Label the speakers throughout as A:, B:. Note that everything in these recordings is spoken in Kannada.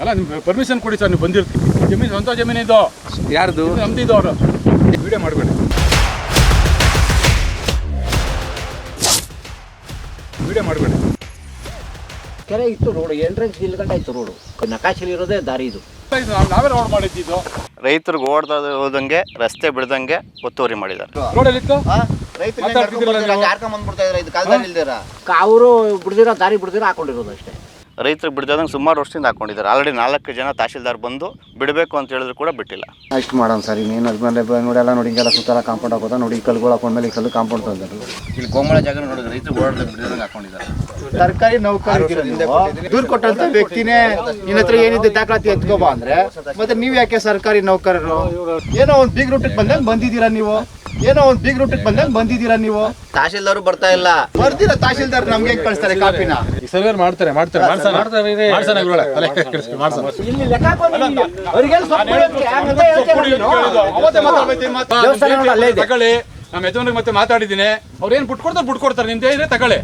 A: ಅಲ್ಲ ನಿಮ್ಗೆ ಪರ್ಮಿಷನ್ ಕೊಡಿ ಸರ್ ನೀವು ಬಂದಿರ್ತೀವಿ ಜಮೀನು ಸ್ವಂತ ಜಮೀನು ಇದು.
B: ಯಾರ್ದು?
A: ನಮ್ದಿದ್ದು ನಮ್ದು ಅವರು ವಿಡಿಯೋ ಮಾಡಬೇಡಿ. ವಿಡಿಯೋ ಮಾಡಬೇಡಿ.
C: ಕೆರೆ ಇತ್ತು ರೋಡ್ ಎಂಟ್ರೆನ್ಸ್ ಇಲ್ಲಿ ಗಂಟೆ ಇತ್ತು ರೋಡು. ನಕಾಶಲ್ಲಿ ಇರೋದೇ ದಾರಿ ಇದು.
A: ನಾವೇ ರೋಡ್ ಮಾಡಿದ್ದು
D: ರೈತರಿಗೆ ಓಡ್ದ ಹೋದಂಗೆ ರಸ್ತೆ ಬಿಡ್ದಂಗೆ ಒತ್ತುವರಿ ಮಾಡಿದ್ದಾರೆ.
A: ರೋಡಲ್ಲಿ ಇತ್ತು
E: ರೈತರು ಬಂದ್ಬಿಡ್ತಾ ಇದ್ರ? ಇದು ಕಾಲದಲ್ಲಿ ಇಲ್ದಿರ?
C: ಅವರು ಬಿಡ್ದಿರೋ ದಾರಿ ಬಿಡ್ದಿರೋ ಹಾಕೊಂಡಿರೋದು ಅಷ್ಟೇ.
D: ರೈತರಿಗೆ ಬಿಡ್ದಂಗೆ ಸುಮಾರು ವರ್ಷದಿಂದ ಹಾಕೊಂಡಿದ್ದಾರೆ. ಆಲ್ರೆಡಿ ನಾಲ್ಕು ಜನ ತಹಶೀಲ್ದಾರ್ ಬಂದು ಬಿಡಬೇಕು ಅಂತ ಹೇಳಿದ್ರು ಕೂಡ ಬಿಟ್ಟಿಲ್ಲ.
E: ಅಷ್ಟು ಮಾಡೋಣ ಸರ್ ಇನ್ನೇನು ಅದ್ಮೇಲೆ ನೋಡೆಲ್ಲ ನೋಡಿ ಎಲ್ಲ ನೋಡಿ ಹಿಂಗೆಲ್ಲ ಸುತ್ತಲ ಕಾಂಪೌಂಡ್ ಹಾಕೋದ ನೋಡಿ ಈ ಕಲ್ಗಳು ಹಾಕೊಂಡ್ಮೇಲೆ ಈ ಕಲ್ಲು ಕಾಂಪೌಂಡ್ ತಂದರು
D: ಇಲ್ಲಿ ಕೋಮಳ ಜಾಗ ನೋಡಿದ್ರೆ ರೈತರು ಓಡಾಡ್ದಂಗೆ ಬಿಡ್ದಂಗೆ ಹಾಕೊಂಡಿದ್ದಾರೆ.
E: ಸರ್ಕಾರಿ ನೌಕರಿ ದೂರು ಕೊಟ್ಟಂತ ವ್ಯಕ್ತಿನೇ ನಿನ್ನ ಹತ್ರ ಏನಿದೆ ದಾಖಲಾತಿ ಎತ್ಕೋಬಾ ಅಂದ್ರೆ. ಮತ್ತೆ ನೀವ್ ಯಾಕೆ ಸರ್ಕಾರಿ ನೌಕರರು? ಏನೋ ಒಂದು ಬಿಗ್ ರೂಟಿಗೆ ಬಂದಂಗೆ ಬಂದಿದ್ದೀರಾ ನೀವು? ಏನೋ ಒಂದ್ ಬಿಗ್ ರೂಟ್ ಬಂದಂಗ್ ಬಂದಿದ್ದೀರಾ ನೀವು?
D: ತಹಶೀಲ್ದಾರು ಬರ್ತಾ ಇಲ್ಲ.
E: ಬರ್ತೀರಾ ತಹಶೀಲ್ದಾರ್ ನಮ್ಗೆ ಹೆಂಗ್ ಕಳಿಸ್ತಾರೆ ಕಾಪಿನ?
A: ಈ ಸರ್ವೇರ್ ಮಾಡ್ತಾರೆ ಮಾಡ್ತಾರೆ ಮಾಡ್ಸೋಣ. ಮಾಡ್ಸೋಣ
C: ಅಲ್ಲೇ ಇದೆ.
A: ತಗೊಳ್ಳಿ ನಮ್ಮ ಯಜಮಾನ್ರಿಗೆ ಮತ್ತೆ ಮಾತಾಡಿದ್ದೀನಿ. ಅವ್ರು ಏನು ಬಿಟ್ಕೊಡ್ತಾರೆ ಬಿಟ್ಕೊಡ್ತಾರೆ ನಿಮ್ದೇ ಇದ್ರೆ ತಗೊಳ್ಳಿ.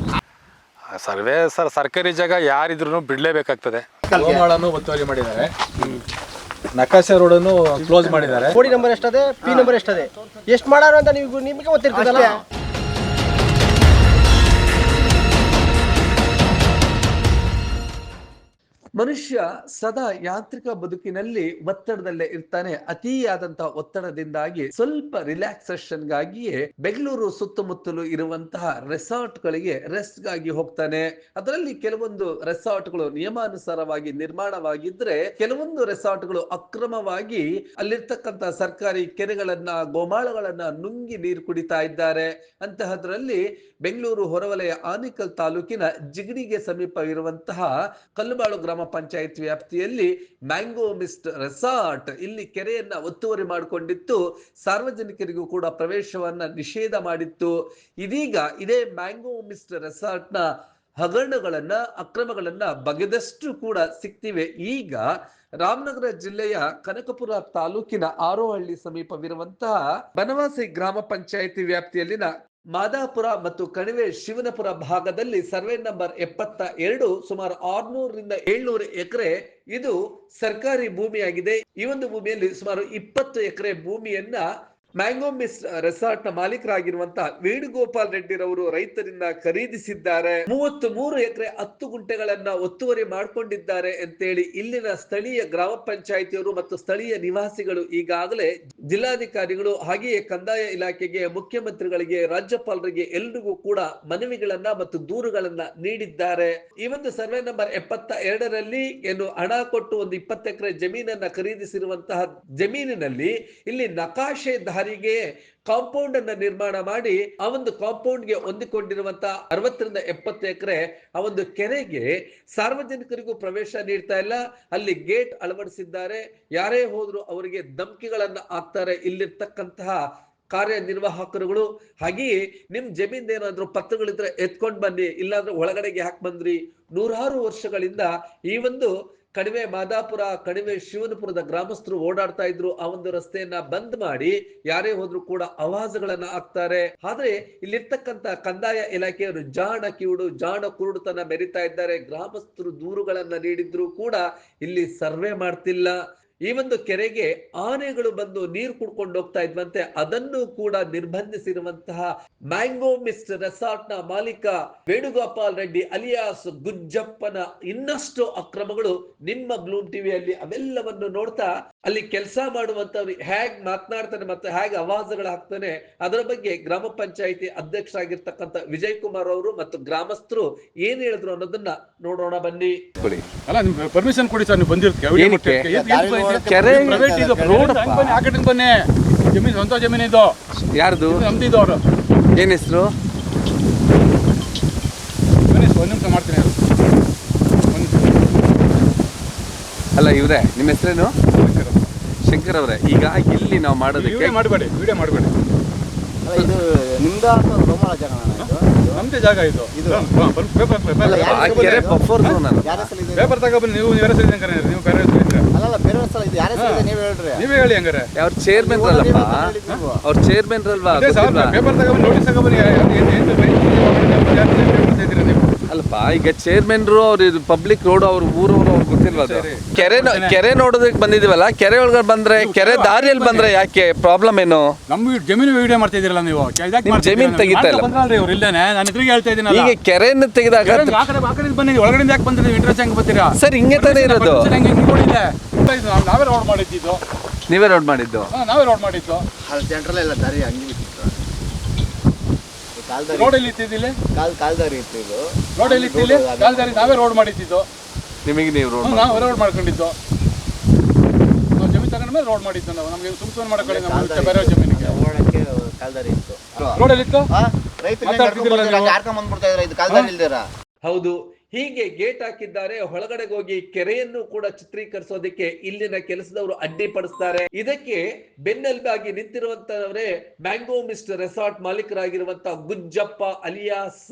A: ಸರ್ವೇ ಸರ್ ಸರ್ಕಾರಿ ಜಾಗ ಯಾರಿದ್ರು ಬಿಡ್ಲೇಬೇಕಾಗ್ತದೆ. ಗೋಮಾಳನ್ನು ಒತ್ತುವರಿ ಮಾಡಿದ್ದಾರೆ. ನಕಾಶೆ ರೋಡನ್ನು ಕ್ಲೋಸ್ ಮಾಡಿದ್ದಾರೆ.
F: ಕೋಡಿ ನಂಬರ್ ಎಷ್ಟದೆ? ಪಿ ನಂಬರ್ ಎಷ್ಟದೆ? ಎಷ್ಟು ಮಾಡಾರ ಅಂತ ನೀವು ನಿಮಗೆ ಗೊತ್ತಿರ್ತದಲ್ಲ?
B: ಮನುಷ್ಯ ಸದಾ ಯಾಂತ್ರಿಕ ಬದುಕಿನಲ್ಲಿ ಒತ್ತಡದಲ್ಲೇ ಇರ್ತಾನೆ. ಅತಿಯಾದಂತಹ ಒತ್ತಡದಿಂದಾಗಿ ಸ್ವಲ್ಪ ರಿಲ್ಯಾಕ್ಸೇಷನ್ ಗಾಗಿಯೇ ಬೆಂಗಳೂರು ಸುತ್ತಮುತ್ತಲು ಇರುವಂತಹ ರೆಸಾರ್ಟ್ ಗಳಿಗೆ ರೆಸ್ಟ್ಗಾಗಿ ಹೋಗ್ತಾನೆ. ಅದರಲ್ಲಿ ಕೆಲವೊಂದು ರೆಸಾರ್ಟ್ಗಳು ನಿಯಮಾನುಸಾರವಾಗಿ ನಿರ್ಮಾಣವಾಗಿದ್ರೆ ಕೆಲವೊಂದು ರೆಸಾರ್ಟ್ಗಳು ಅಕ್ರಮವಾಗಿ ಅಲ್ಲಿರ್ತಕ್ಕಂತಹ ಸರ್ಕಾರಿ ಕೆರೆಗಳನ್ನ, ಗೋಮಾಳಗಳನ್ನ ನುಂಗಿ ನೀರು ಕುಡಿತಾ ಇದ್ದಾರೆ. ಅಂತಹದ್ರಲ್ಲಿ ಬೆಂಗಳೂರು ಹೊರವಲಯ ಆನೇಕಲ್ ತಾಲೂಕಿನ ಜಿಗಡಿಗೆ ಸಮೀಪ ಇರುವಂತಹ ಕಲ್ಲುಬಾಳು ಗ್ರಾಮ ಪಂಚಾಯತ್ ವ್ಯಾಪ್ತಿಯಲ್ಲಿ ಮ್ಯಾಂಗೋ ಮಿಸ್ಟ್ ರೆಸಾರ್ಟ್ ಇಲ್ಲಿ ಕೆರೆಯನ್ನ ಒತ್ತುವರಿ ಮಾಡಿಕೊಂಡಿತ್ತು. ಸಾರ್ವಜನಿಕರಿಗೂ ಕೂಡ ಪ್ರವೇಶವನ್ನ ನಿಷೇಧ ಮಾಡಿತ್ತು. ಇದೀಗ ಇದೇ ಮ್ಯಾಂಗೋ ಮಿಸ್ಟ್ ರೆಸಾರ್ಟ್ನ ಹಗರಣಗಳನ್ನ, ಅಕ್ರಮಗಳನ್ನ ಬಗೆದಷ್ಟು ಕೂಡ ಸಿಗ್ತಿವೆ. ಈಗ ರಾಮನಗರ ಜಿಲ್ಲೆಯ ಕನಕಪುರ ತಾಲೂಕಿನ ಆರೋಹಳ್ಳಿ ಸಮೀಪವಿರುವಂತಹ ಬನವಾಸಿ ಗ್ರಾಮ ಪಂಚಾಯಿತಿ ವ್ಯಾಪ್ತಿಯಲ್ಲಿನ ಮಾದಾಪುರ ಮತ್ತು ಕಣಿವೆ ಶಿವನಪುರ ಭಾಗದಲ್ಲಿ ಸರ್ವೆ ನಂಬರ್ ಎಪ್ಪತ್ತ ಎರಡು, ಸುಮಾರು ಆರ್ನೂರರಿಂದ ಏಳ್ನೂರು ಎಕರೆ ಇದು ಸರ್ಕಾರಿ ಭೂಮಿಯಾಗಿದೆ. ಈ ಒಂದು ಭೂಮಿಯಲ್ಲಿ ಸುಮಾರು ಇಪ್ಪತ್ತು ಎಕರೆ ಭೂಮಿಯನ್ನ ಮ್ಯಾಂಗೋ ಮಿಸ್ ರೆಸಾರ್ಟ್ನ ಮಾಲೀಕರಾಗಿರುವಂತಹ ವೇಣುಗೋಪಾಲ್ ರೆಡ್ಡಿರವರು ರೈತರಿಂದ ಖರೀದಿಸಿದ್ದಾರೆ. ಮೂವತ್ತು ಮೂರು ಎಕರೆ ಹತ್ತು ಗುಂಟೆಗಳನ್ನ ಒತ್ತುವರಿ ಮಾಡಿಕೊಂಡಿದ್ದಾರೆ ಅಂತೇಳಿ ಇಲ್ಲಿನ ಸ್ಥಳೀಯ ಗ್ರಾಮ ಪಂಚಾಯಿತಿಯವರು ಮತ್ತು ಸ್ಥಳೀಯ ನಿವಾಸಿಗಳು ಈಗಾಗಲೇ ಜಿಲ್ಲಾಧಿಕಾರಿಗಳು ಹಾಗೆಯೇ ಕಂದಾಯ ಇಲಾಖೆಗೆ, ಮುಖ್ಯಮಂತ್ರಿಗಳಿಗೆ, ರಾಜ್ಯಪಾಲರಿಗೆ ಎಲ್ರಿಗೂ ಕೂಡ ಮನವಿಗಳನ್ನ ಮತ್ತು ದೂರುಗಳನ್ನ ನೀಡಿದ್ದಾರೆ. ಈ ಒಂದು ಸರ್ವೆ ನಂಬರ್ ಎಪ್ಪತ್ತ ಎರಡರಲ್ಲಿ ಏನು ಹಣ ಕೊಟ್ಟು ಒಂದು ಇಪ್ಪತ್ತು ಎಕರೆ ಜಮೀನನ್ನ ಖರೀದಿಸಿರುವಂತಹ ಜಮೀನಿನಲ್ಲಿ ಇಲ್ಲಿ ನಕಾಶೆ ದಾರಿಗೆ ಕಾಂಪೌಂಡ್ ಅನ್ನ ನಿರ್ಮಾಣ ಮಾಡಿ, ಆ ಒಂದು ಕಾಂಪೌಂಡ್ಗೆ ಹೊಂದಿಕೊಂಡಿರುವಂತಹ ಅರವತ್ತರಿಂದ ಎಪ್ಪತ್ತು ಎಕರೆ ಆ ಒಂದು ಕೆರೆಗೆ ಸಾರ್ವಜನಿಕರಿಗೂ ಪ್ರವೇಶ ನೀಡ್ತಾ ಇಲ್ಲ. ಅಲ್ಲಿ ಗೇಟ್ ಅಳವಡಿಸಿದ್ದಾರೆ. ಯಾರೇ ಹೋದ್ರು ಅವರಿಗೆ ಧಮಕಿಗಳನ್ನ ಹಾಕ್ತಾರೆ. ಇಲ್ಲಿರ್ತಕ್ಕಂತಹ ಕಾರ್ಯನಿರ್ವಾಹಕರುಗಳು. ಹಾಗೆಯೇ ನಿಮ್ ಜಮೀನ್ ಏನಾದ್ರು ಪತ್ರಗಳಿದ್ರೆ ಎತ್ಕೊಂಡ್ ಬನ್ನಿ, ಇಲ್ಲಾಂದ್ರೆ ಒಳಗಡೆಗೆ ಹಾಕ್ ಬಂದ್ರಿ? ನೂರಾರು ವರ್ಷಗಳಿಂದ ಈ ಒಂದು ಕಣಿವೆ ಮಾದಾಪುರ, ಕಣಿವೆ ಶಿವನಪುರದ ಗ್ರಾಮಸ್ಥರು ಓಡಾಡ್ತಾ ಇದ್ರು. ಆ ಒಂದು ರಸ್ತೆಯನ್ನ ಬಂದ್ ಮಾಡಿ ಯಾರೇ ಹೋದ್ರು ಕೂಡ ಅವಾಜಗಳನ್ನ ಹಾಕ್ತಾರೆ. ಆದ್ರೆ ಇಲ್ಲಿರ್ತಕ್ಕಂತ ಕಂದಾಯ ಇಲಾಖೆಯವರು ಜಾಣ ಕಿವುಡು, ಜಾಣ ಕುರುಡುತನ ಮೆರಿತಾ ಇದ್ದಾರೆ. ಗ್ರಾಮಸ್ಥರು ದೂರುಗಳನ್ನ ನೀಡಿದ್ರು ಕೂಡ ಇಲ್ಲಿ ಸರ್ವೆ ಮಾಡ್ತಿಲ್ಲ. ಈ ಒಂದು ಕೆರೆಗೆ ಆನೆಗಳು ಬಂದು ನೀರು ಕುಡ್ಕೊಂಡು ಹೋಗ್ತಾ ಇದ್ವಂತೆ ಅದನ್ನು ಕೂಡ ನಿರ್ಬಂಧಿಸಿರುವಂತಹ ಮ್ಯಾಂಗೋ ಮಿಸ್ಟ್ ರೆಸಾರ್ಟ್ನ ಮಾಲೀಕ ವೇಣುಗೋಪಾಲ್ ರೆಡ್ಡಿ ಅಲಿಯಾಸ್ ಗುಜ್ಜಪ್ಪನ ಇನ್ನಷ್ಟು ಅಕ್ರಮಗಳು ನಿಮ್ಮ ಬ್ಲೂಮ್ ಟಿವಿಯಲ್ಲಿ ಅವೆಲ್ಲವನ್ನು ನೋಡ್ತಾ ಅಲ್ಲಿ ಕೆಲಸ ಮಾಡುವಂತವ್ರು ಹೇಗ್ ಮಾತನಾಡ್ತಾನೆ ಮತ್ತೆ ಹೇಗೆ ಅವಾಜುಗಳು ಹಾಕ್ತಾನೆ ಅದರ ಬಗ್ಗೆ ಗ್ರಾಮ ಪಂಚಾಯಿತಿ ಅಧ್ಯಕ್ಷರಾಗಿರ್ತಕ್ಕಂಥ ವಿಜಯ್ ಕುಮಾರ್ ಅವರು ಮತ್ತು ಗ್ರಾಮಸ್ಥರು ಏನ್ ಹೇಳಿದ್ರು ಅನ್ನೋದನ್ನ ನೋಡೋಣ ಬನ್ನಿ.
A: ಅಲ್ಲ ನಿಮ್ಗೆ ಪರ್ಮಿಷನ್ ಕೊಡಿ ಸರ್ ನೀವು ಬಂದಿರ್ತೀವಿ?
B: ಕೆರೆ
A: ಪ್ರೈವೇಟ್ ಇದು. ರೋಡ್ ಬನ್ನಿ ಆ ಬನ್ನಿ. ಜಮೀನು ಸ್ವಂತ ಜಮೀನು ಇದು.
B: ಯಾರ್ದು?
A: ಇದು ನಮ್ದು ಅವರು
B: ಏನ್ ಹೆಸರು?
A: ಒಂದು ನಿಮಿಷ ಮಾಡ್ತೀನಿ
B: ಅಲ್ಲ ಇವರೇ ನಿಮ್ಮ ಹೆಸರೇನು? ಶಂಕರ್ ಅವರೇ. ಈಗ ಇಲ್ಲಿ ನಾವು ಮಾಡೋದಕ್ಕೆ
A: ವಿಡಿಯೋ ಮಾಡಬೇಡಿ ವಿಡಿಯೋ ಮಾಡಬೇಡಿ.
E: ಇದು ನಿಮ್ದ ಗೋಮಾಳ ಜಾಗ
A: ನಮ್ದೇ ಜಾಗ ಇದು. ಇದು ಪೇಪರ್
B: ಕೆರೆ
E: ಇದೆ?
A: ಪೇಪರ್ ತಗೊಬನ್ನಿ ನೀವು ಯಾರ ಹೆಸರು ಇದೆ ನೀವು ಬೇರೆ ಹೆಸರು
E: ಬೇರೆ ಹೆಸರು ಇದೆ ಯಾರ ಹೆಸರು ಇದೆ ಹೇಳ್ರಿ.
A: ನೀವೇ ಹೇಳಿ ಹಂಗಾರೆ.
B: ಅವ್ರ ಚೇರ್ಮನ್ ಅಲ್ಲಪ್ಪ ಅವ್ರ ಚೇರ್ಮನ್ ಅಲ್ವಾ
A: ಪೇಪರ್ ತಗೊಬನ್ನಿ ನೋಟಿಸ್
B: ಅಲ್ಲಪ್ಪ ಈಗ ಚೇರ್ಮನ್ರು ಅವ್ರ ಇದು ಪಬ್ಲಿಕ್ ರೋಡ್ ಅವ್ರ ಊರವ್ರು ಅವ್ರು ಗೊತ್ತಿಲ್ವಾ ಅದು? ಕೆರೆ ಕೆರೆ ನೋಡೋದಕ್ಕೆ ಬಂದಿದೀವಲ್ಲ ಕೆರೆ ಒಳಗಡೆ ಬಂದ್ರೆ ಕೆರೆ ದಾರಿಯಲ್ಲಿ ಬಂದ್ರೆ ಯಾಕೆ ಪ್ರಾಬ್ಲಮ್ ಏನು?
A: ನಮ್ಮ ಜಮೀನು ವಿಡಿಯೋ ಮಾಡ್ತಾ ಇದೀರಲ್ಲ ನೀವು
B: ಜಮೀನ್? ತೆಗಿತಾ ಇಲ್ಲ.
A: ಇಲ್ಲೇನೆ? ನಾನು ಇದ್ರಿಗೆ ಹೇಳ್ತಾ ಇದ್ದೀನಿ
B: ಈಗ ಕೆರೆಯನ್ನು ತೆಗೆದಾಗ
A: ಆ ಕಡೆ ಬಂದಿದ್ದೀವಿ ಒಳಗಡೆ ಯಾಕೆ ಬಂದಿದ್ದೀವಿ ಇಂಟ್ರೆಸ್ಟ್ ಹೆಂಗೆ ಬರ್ತೀರಾ?
B: ಸರ್ ಹಿಂಗೆ ತಾನೇ ಇರೋದು.
A: ನಾವು- ನಾವೇ ರೋಡ್ ಮಾಡಿದ್ದು.
B: ನೀವೇ ರೋಡ್ ಮಾಡಿದ್ದು?
A: ಹಾ, ನಾವೇ ರೋಡ್ ಮಾಡಿದ್ದು.
E: ಅಲ್ಲಿ ಸೆಂಟ್ರಲ್ ಎಲ್ಲ ದಾರಿ ಹಂಗೆ ಬಿಟ್ಟಿತ್ತು. ಕಾಲ್ದಾರಿ
A: ರೋಡ್ ಎಲ್ಲಿ ಇತ್ತಿದ್ದಿಲ್ಲ
E: ಕಾಲ್ ಕಾಲ್ದಾರಿ ಇತ್ತು ಇದು.
A: ರೋಡ್ ಎಲ್ಲಿ ಇತ್ತಿಲ್ಲ ಕಾಲ್ದಾರಿ ನಾವೇ ರೋಡ್ ಮಾಡಿದ್ದು.
B: ನಿಮಗೆ ನೀವು ರೋಡ್
A: ನಾವು ರೋಡ್ ಮಾಡ್ಕೊಂಡಿದ್ದು. ನಾವು ಜಮೀನು ತಗೊಂಡ ಮೇಲೆ ರೋಡ್ ಮಾಡಿದ್ದು ನಾವು. ನಮಗೆ ಸುಮ್ ಸುಮ್ಮನೆ ಮಾಡ್ಕೊಳ್ಳಿ ನಮ್ಮ ಬೇರೆ ಜಮೀನಿಗೆ.
E: ಓಡಕ್ಕೆ ಕಾಲ್ದಾರಿ ಇತ್ತು.
A: ರೋಡ್ ಎಲ್ಲಿತ್ತು
E: ರೈತರು? ಯಾರ್ಕೊಂಡ್ ಬಂದ್ಬಿಡ್ತಾ ಇದ್ರು ಇದು ಕಾಲ್ದಾರಿ ಇಲ್ದಿರ?
B: ಹೌದು ಹೀಗೆ ಗೇಟ್ ಹಾಕಿದ್ದಾರೆ ಒಳಗಡೆ ಹೋಗಿ ಕೆರೆಯನ್ನು ಕೂಡ ಚಿತ್ರೀಕರಿಸೋದಕ್ಕೆ ಇಲ್ಲಿನ ಕೆಲಸದವರು ಅಡ್ಡಿಪಡಿಸ್ತಾರೆ ಇದಕ್ಕೆ ಬೆನ್ನೆಲುಬಾಗಿ ನಿಂತಿರುವಂತವರೇ ಮ್ಯಾಂಗೋ ಮಿಸ್ಟ್ ರೆಸಾರ್ಟ್ ಮಾಲೀಕರಾಗಿರುವಂತ ಗುಜ್ಜಪ್ಪ ಅಲಿಯಾಸ್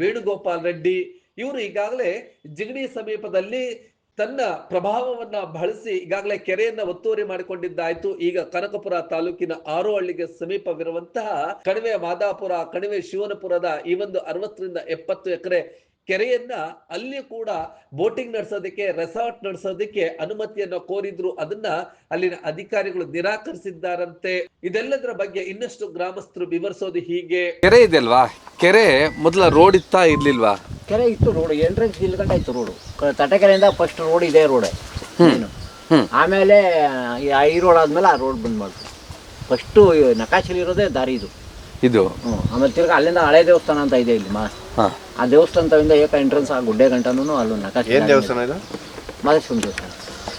B: ವೇಣುಗೋಪಾಲ್ ರೆಡ್ಡಿ. ಇವರು ಈಗಾಗಲೇ ಜಿಗಣಿ ಸಮೀಪದಲ್ಲಿ ತನ್ನ ಪ್ರಭಾವವನ್ನ ಬಳಸಿ ಈಗಾಗಲೇ ಕೆರೆಯನ್ನ ಒತ್ತುವರಿ ಮಾಡಿಕೊಂಡಿದ್ದಾಯ್ತು. ಈಗ ಕನಕಪುರ ತಾಲೂಕಿನ ಆರೋಹಳ್ಳಿಗೆ ಸಮೀಪವಿರುವಂತಹ ಕಣಿವೆ ಮಾದಾಪುರ, ಕಣಿವೆ ಶಿವನಪುರದ ಈ ಒಂದು ಅರವತ್ತರಿಂದ ಎಪ್ಪತ್ತು ಎಕರೆ ಕೆರೆಯನ್ನ ಅಲ್ಲಿ ಕೂಡ ಬೋಟಿಂಗ್ ನಡೆಸೋದಕ್ಕೆ ರೆಸಾರ್ಟ್ ನಡೆಸೋದಕ್ಕೆ ಅನುಮತಿಯನ್ನ ಕೋರಿದ್ರು. ಅದನ್ನ ಅಲ್ಲಿನ ಅಧಿಕಾರಿಗಳು ನಿರಾಕರಿಸಿದ್ದಾರಂತೆ. ಇದೆಲ್ಲದರ ಬಗ್ಗೆ ಇನ್ನಷ್ಟು ಗ್ರಾಮಸ್ಥರು ವಿವರಿಸೋದು ಹೀಗೆ. ಕೆರೆ ಇದೆ ಅಲ್ವಾ ಕೆರೆ ಮೊದಲ ರೋಡ್ ಇತ್ತಾ ಇರ್ಲಿಲ್ವಾ?
G: ಕೆರೆ ಇತ್ತು ರೋಡ್ ಎಂಟ್ರೆನ್ಸ್ ಇಲ್ಲಿ ಗಂಟ ಇತ್ತು ರೋಡು ತಟಕೆರೆಯಿಂದ ಫಸ್ಟ್ ರೋಡ್ ಇದೆ ರೋಡ್ ಆಮೇಲೆ ಈ ಐ ರೋಡ್ ಆದ್ಮೇಲೆ ಆ ರೋಡ್ ಬಂದ್ ಮಾಡ್ತು. ಫಸ್ಟ್ ನಕಾಶಲಿ ಇರೋದೇ ದಾರಿ ಇದು.
B: ಇದು?
G: ಆಮೇಲೆ ತಿರ್ಗಾ ಅಲ್ಲಿಂದ ಹಳೆ ದೇವಸ್ಥಾನ ಅಂತ ಇದೆ ಇಲ್ಲಿ ಮಾ
B: ಹಾ.
G: ಆ ದೇವಸ್ಥಾನದಿಂದ ಏಕ ಎಂಟ್ರೆನ್ಸ್ ಆ ಗುಡ್ಡೆ ಗಂಟನೂ ಅಲ್ಲೂ ನಕಾಶ
E: ಏನು ದೇವಸ್ಥಾನ ಇದು?
G: ಮಹೇಶ್ವರ ದೇವಸ್ಥಾನ.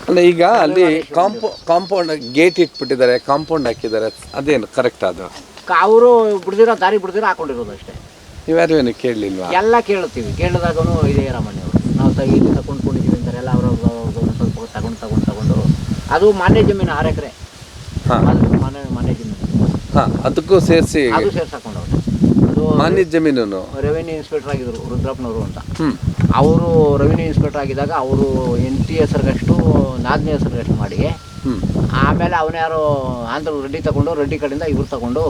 B: ಅಂದ್ರೆ ಈಗ ಅಲ್ಲಿ ಕಾಂಪೌ ಕಾಂಪೌಂಡ್ ಗೇಟ್ ಇಟ್ಬಿಟ್ಟಿದ್ದಾರೆ ಕಾಂಪೌಂಡ್ ಹಾಕಿದ್ದಾರೆ ಅದೇನು ಕರೆಕ್ಟ್ ಅದು?
G: ಅವರು ಬಿಡ್ದಿರೋ ದಾರಿ ಬಿಡ್ದಿರೋ ಹಾಕೊಂಡಿರೋದು ಅಷ್ಟೇ.
B: ನೀವ್ಯಾರು ಏನು ಕೇಳಲಿಲ್ಲ
G: ಎಲ್ಲ ಕೇಳ್ತೀವಿ ಕೇಳಿದಾಗೂ ಇದೇ ರಾಮಣ್ಣ ಅವರು. ನಾವು ತಗೊಂಡು ತಗೊಂಡ್ಕೊಂಡಿದ್ದೀವಿ ಅಂತಾರೆ ಎಲ್ಲ ಅವ್ರ ಸ್ವಲ್ಪ ತಗೊಂಡು ತಗೊಂಡು ತಗೊಂಡು. ಅದು ಮಾನ್ಯ ಜಮೀನು ಆರು ಎಕರೆ
B: ಹಾಂ
G: ಮಾನ್ಯ ಮಾನ್ಯ ಜಮೀನು.
B: ಹಾಂ ಅದಕ್ಕೂ ಸೇರಿಸಿ
G: ಅದು ಸೇರ್ಸಾಕೊಂಡವ್ರು.
B: ಮಾನ್ಯ ಜಮೀನು
G: ರೆವಿನ್ಯೂ ಇನ್ಸ್ಪೆಕ್ಟರ್ ಆಗಿದ್ರು ರುದ್ರಪ್ಪನವರು ಅಂತ. ಅವರು ರೆವಿನ್ಯೂ ಇನ್ಸ್ಪೆಕ್ಟರ್ ಆಗಿದ್ದಾಗ ಅವರು ಎಂಟಿ ಹೆಸರಿಗಷ್ಟು ನಾಲ್ಕನೇ ಹೆಸರಿಗಷ್ಟು ಮಾಡಿ. ಆಮೇಲೆ ಅವನ ಯಾರು ಆಂಧ್ರ ರೆಡ್ಡಿ ತಗೊಂಡು ರೆಡ್ಡಿ ಕಡೆಯಿಂದ ಇವ್ರು ತಗೊಂಡು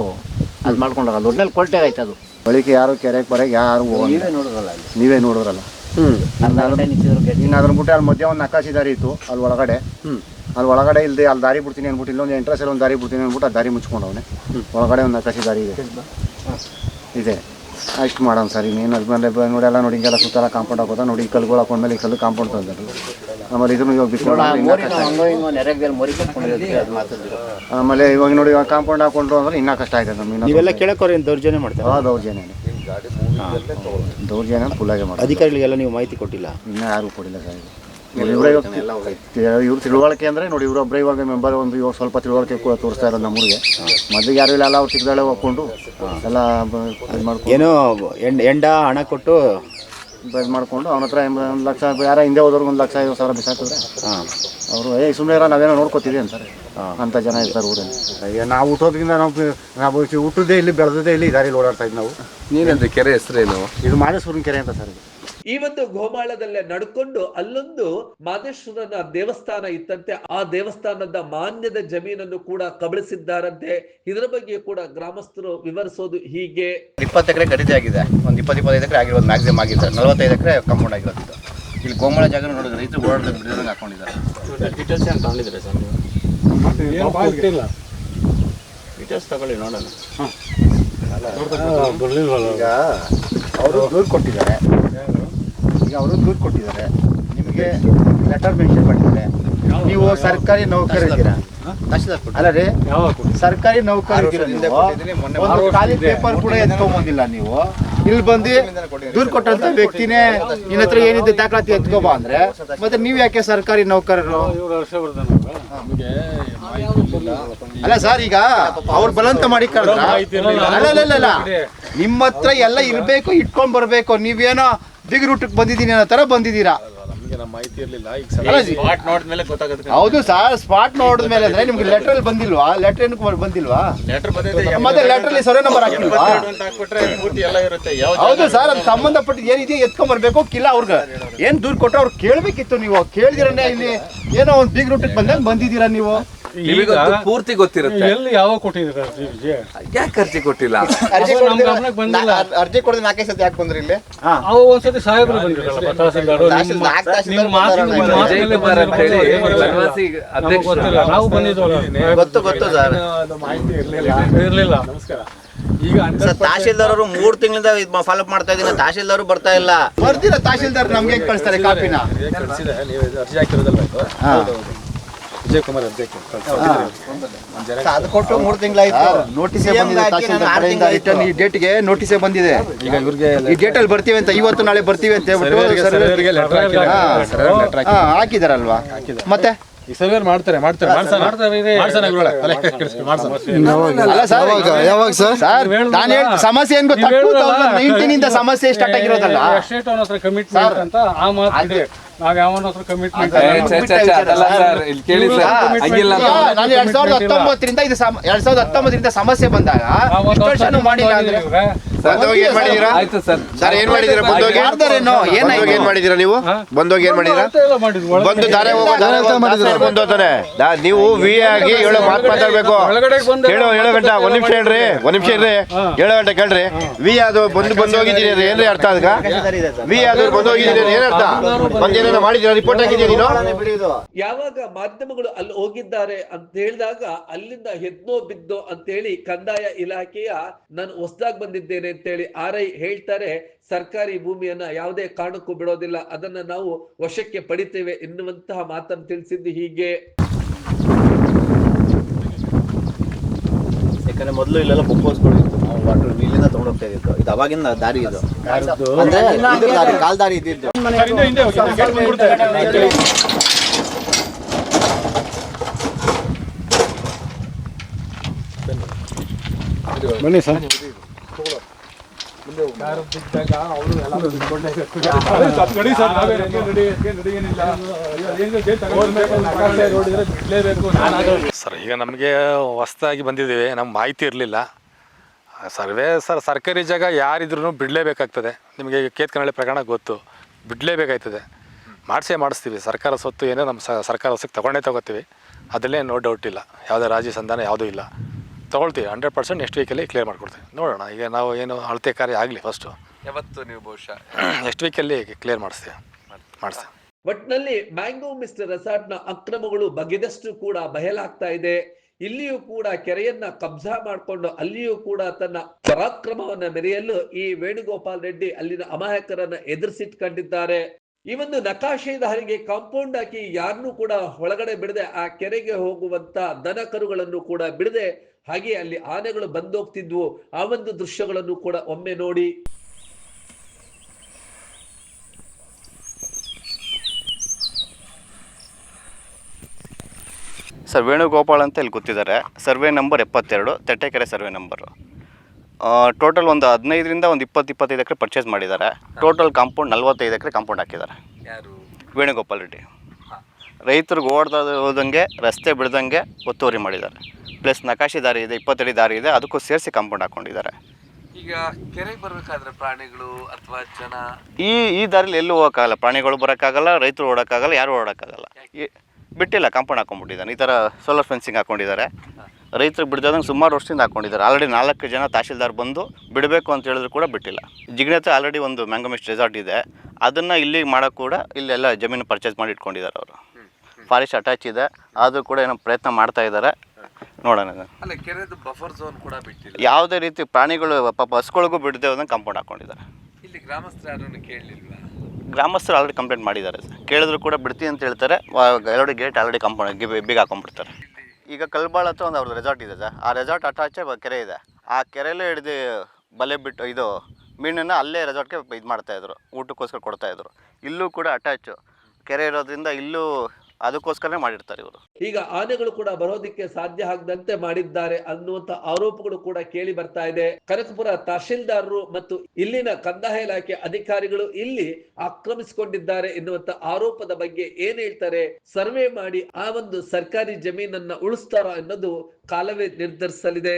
G: ಅದು ಮಾಡ್ಕೊಂಡಾಗ ದೊಡ್ಡಲ್ಲಿ ಕೊಲ್ಟೆ ಆಯ್ತು ಅದು.
E: ಬಳಿಕೆ ಯಾರು ಕೆರೆಗೆ ಬರಕ್ಕೆ ಯಾರು
G: ನೀವೇ ನೋಡಿದ್ರಲ್ಲ
E: ನೀವೇ ನೋಡಿದ್ರಲ್ಲ. ಇನ್ನು ಅದ್ರ ಬಿಟ್ಟು ಅಲ್ಲಿ ಮಧ್ಯೆ ಒಂದು ನಕಾಶಿ ದಾರಿ ಇತ್ತು ಅಲ್ಲಿ ಒಳಗಡೆ.
B: ಹ್ಮ್.
E: ಅಲ್ಲಿ ಒಳಗಡೆ ಇಲ್ಲದೆ ಅಲ್ಲಿ ದಾರಿ ಬಿಡ್ತೀನಿ ಅಂದ್ಬಿಟ್ಟು ಇಲ್ಲೊಂದು ಎಂಟ್ರೆಸ್ ಒಂದು ದಾರಿ ಬಿಡ್ತೀನಿ ಅಂದ್ಬಿಟ್ಟು ಆ ದಾರಿ ಮುಚ್ಕೊಂಡವನೆ. ಒಳಗಡೆ ಒಂದು ನಕಾಶಿ ದಾರಿ ಇದೆ ಇದೆ. ಅಷ್ಟು ಮಾಡೋಣ ಸರ್ ಇನ್ನೇನು ಅದ್ಮೇಲೆ ಬ- ನೋಡಿ ಎಲ್ಲ ನೋಡಿ ಹಿಂಗೆಲ್ಲ ಸುತ್ತಲ ಕಾಂಪೌಂಡ್ ಹಾಕೋದ ನೋಡಿ ಈ ಕಲ್ಗಳು ಹಾಕೊಂಡ್ಮೇಲೆ ಈ ಕಲ್ಲು ಕಾಂಪೌಂಡ್ ತಂದರು ಆಮೇಲೆ ಇದನ್ನು ಇವಾಗ
G: ಬಿಟ್ಟು
E: ಆಮೇಲೆ ಇವಾಗ ನೋಡಿ ಇವಾಗ ಕಾಂಪೌಂಡ್ ಹಾಕೊಂಡ್ರು ಅಂದ್ರೆ ಇನ್ನೂ ಕಷ್ಟ ಆಯ್ತದೆ ನಮ್ಗೆ.
C: ಕೇಳಕ್ಕೋರಿ ದೌರ್ಜನ್ಯ ಮಾಡ್ತಾರೆ?
E: ಆ, ದೌರ್ಜನ್ಯ. ದೌರ್ಜನ್ಯ ಫುಲ್ಲಾಗೆ ಮಾಡಿ
C: ಅಧಿಕಾರಿಗಳಿಗೆಲ್ಲ ನೀವು ಮಾಹಿತಿ ಕೊಟ್ಟಿಲ್ಲ?
E: ಇನ್ನೂ ಯಾರು ಕೊಡಿಲ್ಲ ಸರ್. ಇವರೇ ಇವ್ರು ತಿಳುವಳಿಕೆ ಅಂದರೆ ನೋಡಿ ಇವರೊಬ್ಬರೇ ಇವಾಗ ಮೆಂಬರ್ ಒಂದು ಇವಾಗ ಸ್ವಲ್ಪ ತಿಳುವಳಿಕೆ ಕೂಡ ತೋರಿಸ್ತಾ ಇರೋದು ನಮ್ಮೂರಿಗೆ. ಮೊದಲಿಗೆ ಯಾರು ಇಲ್ಲ ಎಲ್ಲ ಅವ್ರು ಚಿಕ್ಕದಾಳೆ ಹೋಗ್ಕೊಂಡು ಎಲ್ಲ ಇದು ಮಾಡ್ಕೊಂಡು
C: ಏನೋ ಎಂಡ್ ಎಂಡ ಹಣ ಕೊಟ್ಟು
E: ಇದು ಮಾಡಿಕೊಂಡು ಅವನ ಹತ್ರ ಒಂದು ಲಕ್ಷ ಯಾರ ಹಿಂದೆ ಹೋದವ್ರಿಗೆ ಒಂದು ಲಕ್ಷ ಐವತ್ತು ಸಾವಿರ ಬಿಸಾಕಿದ್ರೆ ಅವರು ಏ ಸುಮ್ಮನೆ ಇರೋ ನಾವೇನೋ ನೋಡ್ಕೋತೀವಿ ಅಂತಾರೆ. ಅಂತ ಜನ ಇರ್ತಾರೆ ಊರಲ್ಲಿ. ಅಯ್ಯ ನಾವು ಹುಟ್ಟೋದ್ರಿಂದ ನಾವು ನಾವು ಹುಟ್ಟದೇ ಇಲ್ಲಿ ಬೆಳೆದೇ ಇಲ್ಲಿ ದಾರಿಲಿ ಓಡಾಡ್ತಾ ಇದ್ವಿ ನಾವು.
B: ನೀನೆಂದ್ರೆ ಕೆರೆ ಹೆಸರೇನು
E: ಇದು ಮಾದೇಶ್ವರನ ಕೆರೆ ಅಂತ ಸರ್ ಇದು.
B: ಈ ಒಂದು ಗೋಮಾಳದಲ್ಲೇ ನಡ್ಕೊಂಡು ಅಲ್ಲೊಂದು ಮಾದೇಶ್ವರನ ದೇವಸ್ಥಾನ ಇತ್ತಂತೆ ಆ ದೇವಸ್ಥಾನದ ಮಾನ್ಯದ ಜಮೀನನ್ನು ಕೂಡ ಕಬಳಿಸಿದ್ದಾರಂತೆ. ಇದರ ಬಗ್ಗೆ ಕೂಡ ಗ್ರಾಮಸ್ಥರು ವಿವರಿಸೋದು ಹೀಗೆ.
D: ಇಪ್ಪತ್ತು ಎಕರೆ ಖರೀದಿ ಆಗಿದೆ. ಒಂದು ಇಪ್ಪತ್ತು ಇಪ್ಪತ್ತೈದು ಎಕರೆ ಆಗಿರೋದು ಮ್ಯಾಕ್ಸಿಮಮ್ ಆಗಿದೆ ನಲವತ್ತೈದು ಎಕರೆ ಕಂಪೌಂಡ್ ಆಗಿರೋದು ಇಲ್ಲಿ ಗೋಮಾಳ ಜಾಗ ನೋಡಿದ್ರೆ ರೈತರು ಓಡಾಡೋದು ಬಿಡಿದಂಗೆ ಹಾಕೊಂಡಿದ್ದಾರೆ. ಡೀಟೇಲ್ಸ್ ತಗೊಳ್ಳಿ ನೋಡೋಣ.
E: ಈಗ ಅವರು ದೂರು ಕೊಟ್ಟಿದ್ದಾರೆ. ಈಗ ಅವರು ದೂರು ಕೊಟ್ಟಿದ್ದಾರೆ. ನಿಮಗೆ ಲೆಟರ್ ಮೆನ್ಷನ್ ಮಾಡಿದ್ದಾರೆ. ನೀವು ಸರ್ಕಾರಿ ನೌಕರಿ ಇದ್ದೀರಾ ಅಲ್ಲ ರೀ ಸರ್ಕಾರಿ ನೌಕರಿ ಒಂದು ಖಾಲಿ ಪೇಪರ್ ಕೂಡ ಎತ್ಕೊಂಬಂದಿಲ್ಲ ನೀವು. ಇಲ್ಲಿ ಬಂದು ದೂರು ಕೊಟ್ಟಂತ ವ್ಯಕ್ತಿನೇ ನಿನ್ನ ಹತ್ರ ಏನಿದೆ ದಾಖಲಾತಿ ಎತ್ಕೋಬಾ ಅಂದ್ರೆ. ಮತ್ತೆ ನೀವು ಯಾಕೆ ಸರ್ಕಾರಿ ನೌಕರರು? ಅಲ್ಲ ಸರ್ ಈಗ ಅವ್ರು ಬಲಂತ ಮಾಡಿ ಅಲ್ಲ. ನಿಮ್ಮ ಹತ್ರ ಎಲ್ಲ ಇರ್ಬೇಕು ಇಟ್ಕೊಂಡ್ ಬರ್ಬೇಕು. ನೀವೇನೋ ಬಿಗ್ ರೂಟ್ ಬಂದಿದ್ದೀನಿ ಅನ್ನೋ ತರ ಬಂದಿದ್ದೀರಾ? ಅಲ್ಲ ಜಿ.
D: ನೋಡಿದ್ಮೇಲೆ ಗೊತ್ತಾಗುತ್ತೆ.
E: ಹೌದು ಸರ್ ಸ್ಪಾಟ್ ನೋಡಿದ್ಮೇಲೆ ಅಂದ್ರೆ ನಿಮ್ಗೆ ಲೆಟರ್ ಬಂದಿಲ್ವಾ? ಲೆಟರ್ ಏನಕ್ಕೆ ಬಂದಿಲ್ವಾ?
D: ಲೆಟರ್ ಬಂದಿದೆ
E: ಮತ್ತೆ ಲೆಟರ್ ಸರ್ವೆ ನಂಬರ್ ಹಾಕಿಲ್ವಾ
D: ಅಂತ ಹಾಕ್ಬಿಟ್ರೆ ಪೂರ್ತಿ ಎಲ್ಲ ಇರುತ್ತೆ. ಯಾವ
E: ಹೌದು ಸರ್ ಅದು ಸಂಬಂಧಪಟ್ಟ ಏನಿದೆ ಎತ್ಕೊಂಡ್ ಬರ್ಬೇಕು ಕಿಲ್ಲ ಅವ್ರಿಗೆ. ಏನ್ ದೂರ್ ಕೊಟ್ರೆ ಅವ್ರು ಕೇಳ್ಬೇಕಿತ್ತು ನೀವು. ಕೇಳಿದಿರನೇ ಇಲ್ಲಿ ಏನೋ ಒಂದು ಬಿಗ್ ರೂಟಿಗೆ ಬಂದಂಗೆ ಬಂದಿದ್ದೀರಾ ನೀವು?
B: ನಿಮಗಂತೂ ಪೂರ್ತಿ ಗೊತ್ತಿರುತ್ತೆ.
H: ಎಲ್ಲಿ ಯಾವಾಗ ಕೊಟ್ಟಿದ್ದೀರಾ ಅರ್ಜಿಗೆ
B: ಯಾಕೆ ಅರ್ಜಿ ಕೊಟ್ಟಿಲ್ಲ?
I: ಅರ್ಜಿ
H: ಅದು ನಮ್ಮ ಗಮನಕ್ಕೆ ಬಂದಿಲ್ಲ.
I: ಅರ್ಜಿ ಕೊಡದೆ ನಾಲ್ಕೈದು ಸತಿ ಯಾಕೆ ಬಂದ್ರಿ ಇಲ್ಲಿ?
H: ಅವು ಒಂದ್ಸತಿ ಸಾಹೇಬ್ರು ಬಂದಿರಲ್ಲ ತಹಸೀಲ್ದಾರು
I: ತಹಸೀಲ್- ನಾಲ್ಕು ತಹಸೀಲ್ದಾರ್ ಬಂದಾರಲ್ಲ.
B: ವಿಜಯ್ ಕುಮಾರ್ ಅಂತ ಹೇಳಿ ಬನವಾಸಿ
H: ನಮಗೆ ಗೊತ್ತಿಲ್ಲ ನಾವು ಬಂದಿದ್ವಲ್ಲ.
D: ಗೊತ್ತು ಗೊತ್ತು ಸರ್.
J: ಮಾಹಿತಿ ಇರಲಿಲ್ಲ
H: ಇರ್ಲಿಲ್ಲ
J: ನಮಸ್ಕಾರ ಈಗ
D: ಸರ್ ತಹಶೀಲ್ದಾರ್ ಅವರು ಮೂರು ತಿಂಗಳಿಂದ ಫಾಲೋಅಪ್ ಮಾಡ್ತಾ ಇದ್ದೀನಿ. ತಹಶೀಲ್ದಾರ್ ಬರ್ತಾ ಇಲ್ಲ.
I: ಬರ್ದಿರ ತಹಶೀಲ್ದಾರ್ ನಮ್ಗೆ ಹೆಂಗ್ ಕಳಿಸ್ತಾರೆ ಕಾಪಿನ?
J: ಕಳಿಸಿದೆ ನೀವು ಇದು ಅರ್ಜಿ ಹಾಕಿರೋದಲ್ಲ ಇದು. ಹೌದು. ವಿಜಯ್ ಕುಮಾರ್ ಅಧ್ಯಕ್ಷ
I: ಅದು ಕೊಟ್ಟು ಮೂರು ತಿಂಗಳಾಯ್ತು. ನೋಟಿಸೇ ಬಂದಿದೆ ತಹಶೀಲ್ದಾರ್ ಕಡೆಯಿಂದ ರಿಟರ್ನ್ ಈ ಡೇಟ್ಗೆ ನೋಟಿಸೇ ಬಂದಿದೆ.
J: ಈಗ ಇವ್ರಿಗೆ
I: ಈ ಡೇಟ್ ಅಲ್ಲಿ ಬರ್ತೀವಿ ಅಂತ ಇವತ್ತು ನಾಳೆ ಬರ್ತೀವಿ ಅಂತ ಹೇಳ್ಬಿಟ್ಟು ಹಾಕಿದಾರಲ್ವಾ? ಮತ್ತೆ?
J: ಈ ಸರ್ವೇರ್ ಮಾಡ್ತಾರೆ
I: ಯಾವಾಗ ಸರ್? ಸರ್ ನಾನು ಸಮಸ್ಯೆ ಏನ್ ಗೊತ್ತಾ? ಟೂ ತೌಸಂಡ್ ನೈನ್ಟೀನ್ ಇಂದ ಸಮಸ್ಯೆ ಸ್ಟಾರ್ಟ್ ಆಗಿರೋದಲ್ಲ.
H: ಕಮಿಟ್ಮೆಂಟ್ ಅಂತ ಆ ಮಾತು ಇದೆ. ನಾವ್ ಯಾವ ಕಮಿಟ್ಮೆಂಟ್
I: ನಾನು ಎರಡ್ ಸಾವಿರದ ಹತ್ತೊಂಬತ್ತರಿಂದ ಇದು ಸಮ- ಎರಡ್ ಸಾವಿರದ ಹತ್ತೊಂಬತ್ತರಿಂದ ಸಮಸ್ಯೆ ಬಂದಾಗ ಮಾಡಿಲ್ಲ ಅಂದ್ರೆ
C: ಬಂದೋಗಿ ಏನ್ ಮಾಡಿದೀರಾ?
B: ಆಯ್ತು ಸರ್.
C: ಸರ್ ಏನ್ ಮಾಡಿದೀರಾ? ಬಂದೋಗಿ
I: ಯಾರ್ದಾರೇನೋ
C: ಏನ್ ಮಾಡಿದೀರಾ ನೀವು? ಬಂದೋಗಿ ಏನ್ ಮಾಡಿದೀರಾ? ಬಂದು ದಾರೆ ಹೋಗೋ ದಾರೆ ಬಂದು ಹೋಗ್ತಾನೆ ದಾ- ನೀವು ವಿ ಆಗಿ ಏಳು ಮಾತು ಮಾತಾಡ್ಬೇಕು. ಹೇಳು ಗಂಟೆ ಒಂದ್ ನಿಮಿಷ ಹೇಳ್ರಿ ಒಂದ್ ನಿಮಿಷ ಹೇಳ್ರಿ. ಏಳು ಗಂಟೆ ಕೇಳ್ರಿ. ವಿ ಅದು ಬಂದು ಬಂದು ಹೋಗಿದ್ದೀನಿ ಅಂದ್ರೆ ಏನ್ರಿ ಅರ್ಥ ಅದಕ್ಕ ವಿ ಅದು ಬಂದು ಹೋಗಿದ್ದೀನಿ ಅಂದ್ರೆ ಏನ್ ಅರ್ಥ? ಬಂದ್ ಏನೇನೋ ರಿಪೋರ್ಟ್ ಹಾಕಿದ್ದೀರಾ ನೀನು?
B: ಯಾವಾಗ ಮಾಧ್ಯಮಗಳು ಅಲ್ಲಿ ಹೋಗಿದ್ದಾರೆ ಅಂತ ಹೇಳಿದಾಗ ಅಲ್ಲಿಂದ ಹೆದ್ನೋ ಬಿದ್ದೋ ಅಂತೇಳಿ ಕಂದಾಯ ಇಲಾಖೆಯ ನಾನು ಹೊಸದಾಗಿ ಬಂದಿದ್ದೇನೆ ಅಂತೇಳಿ ಆರ್ ಐ ಹೇಳ್ತಾರೆ ಸರ್ಕಾರಿ ಭೂಮಿಯನ್ನ ಯಾವುದೇ ಕಾರಣಕ್ಕೂ ಬಿಡೋದಿಲ್ಲ ಅದನ್ನ ನಾವು ವಶಕ್ಕೆ ಪಡಿತೇವೆ ಎನ್ನುವಂತಹ ಮಾತನ್ನು ತಿಳಿಸಿದ್ದು ಹೀಗೆ.
D: ಯಾಕಂದ್ರೆ ಮೊದಲು ಇಲ್ಲೆಲ್ಲ ಬೊಕ್ಕೋಸ್ಕೊಂಡಿತ್ತು ನಾವು ವಾಟರ್ ಇಲ್ಲಿಂದ ತಗೊಂಡೋಗ್ತಾ ಇದ್ದು ಇದು ಅವಾಗಿಂದ ದಾರಿ ಇದು. ಅಂದ್ರೆ ಇದ್ದಿದ್ದು ಬನ್ನಿ ಕಾಲ್ ದಾರಿ ಇದ್ದಿದ್ದು.
J: ಸರ್, ಹಿಂದೆ ಬಿದ್ದಾಗ ಅವರು
H: ಎಲ್ಲ ಸರ್
J: ನಡಿ ಸರ್, ನಾವೇ ನಡಿ, ನಡಿ, ನಡಿ, ಏನಿಲ್ಲ. ಅದೇನಿದೆ ಗೇಟ್ ತಗೊಂಡ್ಮೇಲೆ ನಕಾಶೆ ನೋಡಿದ್ರೆ ಬಿಡ್ಲೇಬೇಕು. ಸರ್ ಈಗ ನಮಗೆ ಹೊಸದಾಗಿ ಬಂದಿದ್ದೀವಿ. ನಮ್ಗೆ ಮಾಹಿತಿ ಇರಲಿಲ್ಲ. ಸರ್ವೇ ಸರ್ ಸರ್ಕಾರಿ ಜಾಗ ಯಾರಿದ್ರೂ ಬಿಡಲೇಬೇಕಾಗ್ತದೆ. ನಿಮಗೆ ಕೇತ್ಕನಹಳ್ಳಿ ಪ್ರಕರಣ ಗೊತ್ತು. ಬಿಡಲೇಬೇಕಾಯ್ತದೆ. ಮಾಡಿಸೇ ಮಾಡಿಸ್ತೀವಿ. ಸರ್ಕಾರ ಸ್ವತ್ತು ಏನೇ ನಮ್ಮ ಸ- ಸರ್ಕಾರ ಹೊಸಕ್ಕೆ ತಗೊಂಡೇ ತಗೋತೀವಿ. ಅದರಲ್ಲೇ ನೋ ಡೌಟ್ ಇಲ್ಲ. ಯಾವುದೇ ರಾಜಿ ಸಂಧಾನ ಯಾವುದೂ ಇಲ್ಲ. ತೊಗೊಳ್ತೀವಿ ಹಂಡ್ರೆಡ್ ಪರ್ಸೆಂಟ್ ನೆಕ್ಸ್ಟ್ ವೀಕಲ್ಲಿ ಕ್ಲಿಯರ್ ಮಾಡ್ಕೊಡ್ತೀವಿ. ನೋಡೋಣ ಈಗ ನಾವು ಏನು ಅಳತೆ ಕಾರ್ಯ ಆಗಲಿ ಫಸ್ಟು
B: ಯಾವತ್ತು ನೀವು ಬಹುಶಃ?
J: ನೆಕ್ಸ್ಟ್ ವೀಕಲ್ಲಿ ಕ್ಲಿಯರ್ ಮಾಡಿಸ್ತೀವಿ. ಮಾಡಿಸ್ತೀವಿ.
B: ಒಟ್ನಲ್ಲಿ ಮ್ಯಾಂಗೋ ಮಿಸ್ಟರ್ ರೆಸಾರ್ಟ್ನ ನ ಅಕ್ರಮಗಳು ಬಗೆದಷ್ಟು ಕೂಡ ಬಯಲಾಗ್ತಾ ಇದೆ. ಇಲ್ಲಿಯೂ ಕೂಡ ಕೆರೆಯನ್ನ ಕಬ್ಜಾ ಮಾಡಿಕೊಂಡು ಅಲ್ಲಿಯೂ ಕೂಡ ತನ್ನ ಪರಾಕ್ರಮವನ್ನ ಮೆರೆಯಲು ಈ ವೇಣುಗೋಪಾಲ್ ರೆಡ್ಡಿ ಅಲ್ಲಿನ ಅಮಾಯಕರನ್ನ ಎದುರಿಸಿಟ್ಕೊಂಡಿದ್ದಾರೆ. ಈ ಒಂದು ನಕಾಶೆದಾರಿಗೆ ಕಾಂಪೌಂಡ್ ಹಾಕಿ ಯಾರನ್ನೂ ಕೂಡ ಒಳಗಡೆ ಬಿಡದೆ ಆ ಕೆರೆಗೆ ಹೋಗುವಂತ ದನ ಕರುಗಳನ್ನು ಕೂಡ ಬಿಡದೆ ಹಾಗೆ ಅಲ್ಲಿ ಆನೆಗಳು ಬಂದೋಗ್ತಿದ್ವು. ಆ ಒಂದು ದೃಶ್ಯಗಳನ್ನು ಕೂಡ ಒಮ್ಮೆ ನೋಡಿ.
D: ಸರ್ ವೇಣುಗೋಪಾಲ್ ಅಂತ ಇಲ್ಲಿ ಗೊತ್ತಿದ್ದಾರೆ. ಸರ್ವೆ ನಂಬರ್ ಎಪ್ಪತ್ತೆರಡು, ತೆಟ್ಟೆಕೆರೆ ಸರ್ವೆ ನಂಬರು. ಟೋಟಲ್ ಒಂದು ಹದಿನೈದರಿಂದ ಒಂದು ಇಪ್ಪತ್ತು ಇಪ್ಪತ್ತೈದು ಎಕರೆ ಪರ್ಚೇಸ್ ಮಾಡಿದ್ದಾರೆ. ಟೋಟಲ್ ಕಾಂಪೌಂಡ್ ನಲ್ವತ್ತೈದು ಎಕರೆ ಕಾಂಪೌಂಡ್ ಹಾಕಿದ್ದಾರೆ.
B: ಯಾರು?
D: ವೇಣುಗೋಪಾಲ್ ರೆಡ್ಡಿ. ರೈತರಿಗೆ ಓಡ್ತಾ ಹೋದಂಗೆ ರಸ್ತೆ ಬಿಡ್ದಂಗೆ ಒತ್ತುವರಿ ಮಾಡಿದ್ದಾರೆ. ಪ್ಲಸ್ ನಕಾಶಿ ದಾರಿ ಇದೆ ಇಪ್ಪತ್ತಡಿ ದಾರಿ ಇದೆ ಅದಕ್ಕೂ ಸೇರಿಸಿ ಕಾಂಪೌಂಡ್ ಹಾಕೊಂಡಿದ್ದಾರೆ.
B: ಈಗ ಕೆರೆಗೆ ಬರಬೇಕಾದ್ರೆ ಪ್ರಾಣಿಗಳು ಅಥವಾ ಜನ?
D: ಈ ಈ ದಾರಿಲಿ ಎಲ್ಲೂ ಹೋಗೋಕ್ಕಾಗಲ್ಲ. ಪ್ರಾಣಿಗಳು ಬರೋಕ್ಕಾಗಲ್ಲ ರೈತರು ಓಡೋಕ್ಕಾಗಲ್ಲ ಯಾರು ಓಡೋಕ್ಕಾಗಲ್ಲ. ಈ ಬಿಟ್ಟಿಲ್ಲ ಕಾಂಪೌಂಡ್ ಹಾಕೊಂಡ್ಬಿಟ್ಟಿದ್ದಾನೆ. ಈ ಥರ ಸೋಲಾರ್ ಫೆನ್ಸಿಂಗ್ ಹಾಕೊಂಡಿದ್ದಾರೆ. ರೈತರಿಗೆ ಬಿಡ್ದಂಗೆ ಸುಮಾರು ವರ್ಷದಿಂದ ಹಾಕೊಂಡಿದ್ದಾರೆ. ಆಲ್ರೆಡಿ ನಾಲ್ಕು ಜನ ತಹಶೀಲ್ದಾರ್ ಬಂದು ಬಿಡಬೇಕು ಅಂತ ಹೇಳಿದ್ರು ಕೂಡ ಬಿಟ್ಟಿಲ್ಲ. ಜಿಗ್ನೇತ ಆಲ್ರೆಡಿ ಒಂದು ಮ್ಯಾಂಗೋಮಿಸ್ಟ್ ರೆಸಾರ್ಟ್ ಇದೆ. ಅದನ್ನು ಇಲ್ಲಿ ಮಾಡೋಕ್ಕೆ ಕೂಡ ಇಲ್ಲೆಲ್ಲ ಜಮೀನು ಪರ್ಚೇಸ್ ಮಾಡಿ ಇಟ್ಕೊಂಡಿದ್ದಾರೆ ಅವರು. ಫಾರೆಸ್ಟ್ ಅಟ್ಯಾಚ್ ಇದೆ. ಆದರೂ ಕೂಡ ಏನೋ ಪ್ರಯತ್ನ ಮಾಡ್ತಾ ಇದ್ದಾರೆ. ನೋಡೋಣ
B: ಬಫರ್ ಝೋನ್ ಕೂಡ ಬಿಟ್ಟಿಲ್ಲ.
D: ಯಾವುದೇ ರೀತಿ ಪ್ರಾಣಿಗಳು ಪಾಪ ಹಸುಗಳಿಗೂ ಬಿಡದೆ ಹೋದಂಗೆ ಕಂಪೌಂಡ್ ಹಾಕೊಂಡಿದ್ದಾರೆ.
B: ಇಲ್ಲಿ ಗ್ರಾಮಸ್ಥರು ಕೇಳಲಿಲ್ಲ
D: ಗ್ರಾಮಸ್ಥರು ಆಲ್ರೆಡಿ ಕಂಪ್ಲೇಂಟ್ ಮಾಡಿದ್ದಾರೆ ಸರ್. ಕೇಳಿದ್ರು ಕೂಡ ಬಿಡ್ತೀನಿ ಅಂತ ಹೇಳ್ತಾರೆ. ಎರಡು ಗೇಟ್ ಆಲ್ರೆಡಿ ಕಂಪೌಂಡ್ ಬೀಗ ಹಾಕೊಂಡ್ಬಿಡ್ತಾರೆ. ಈಗ ಕಲ್ಬಾಳ ಹತ್ರ ಒಂದು ಅವ್ರದ್ದು ರೆಸಾರ್ಟ್ ಇದೆ ಸರ್. ಆ ರೆಸಾರ್ಟ್ ಅಟ್ಯಾಚ್ ಕೆರೆ ಇದೆ. ಆ ಕೆರೆಯಲ್ಲೇ ಹಿಡಿದು ಬಲೆ ಬಿಟ್ಟು ಇದು ಮೀನನ್ನು ಅಲ್ಲೇ ರೆಸಾರ್ಟ್ಗೆ ಇದು ಮಾಡ್ತಾಯಿದ್ರು ಊಟಕ್ಕೋಸ್ಕರ ಕೊಡ್ತಾಯಿದ್ರು ಇಲ್ಲೂ ಕೂಡ ಅಟ್ಯಾಚು ಕೆರೆ ಇರೋದ್ರಿಂದ ಇಲ್ಲೂ ಅದಕ್ಕೋಸ್ಕರನೇ ಮಾಡಿರ್ತಾರೆ ಇವರು.
B: ಈಗ ಆನೆಗಳು ಕೂಡ ಬರೋದಿಕ್ಕೆ ಸಾಧ್ಯ ಆಗದಂತೆ ಮಾಡಿದ್ದಾರೆ ಅನ್ನುವಂತ ಆರೋಪಗಳು ಕೂಡ ಕೇಳಿ ಬರ್ತಾ ಇದೆ. ಕನಕಪುರ ತಹಶೀಲ್ದಾರರು ಮತ್ತು ಇಲ್ಲಿನ ಕಂದಾಯ ಇಲಾಖೆ ಅಧಿಕಾರಿಗಳು ಇಲ್ಲಿ ಆಕ್ರಮಿಸಿಕೊಂಡಿದ್ದಾರೆ ಎನ್ನುವಂತ ಆರೋಪದ ಬಗ್ಗೆ ಏನ್ ಹೇಳ್ತಾರೆ? ಸರ್ವೆ ಮಾಡಿ ಆ ಒಂದು ಸರ್ಕಾರಿ ಜಮೀನನ್ನ ಉಳಿಸ್ತಾರ ಅನ್ನೋದು ಕಾಲವೇ ನಿರ್ಧರಿಸಲಿದೆ.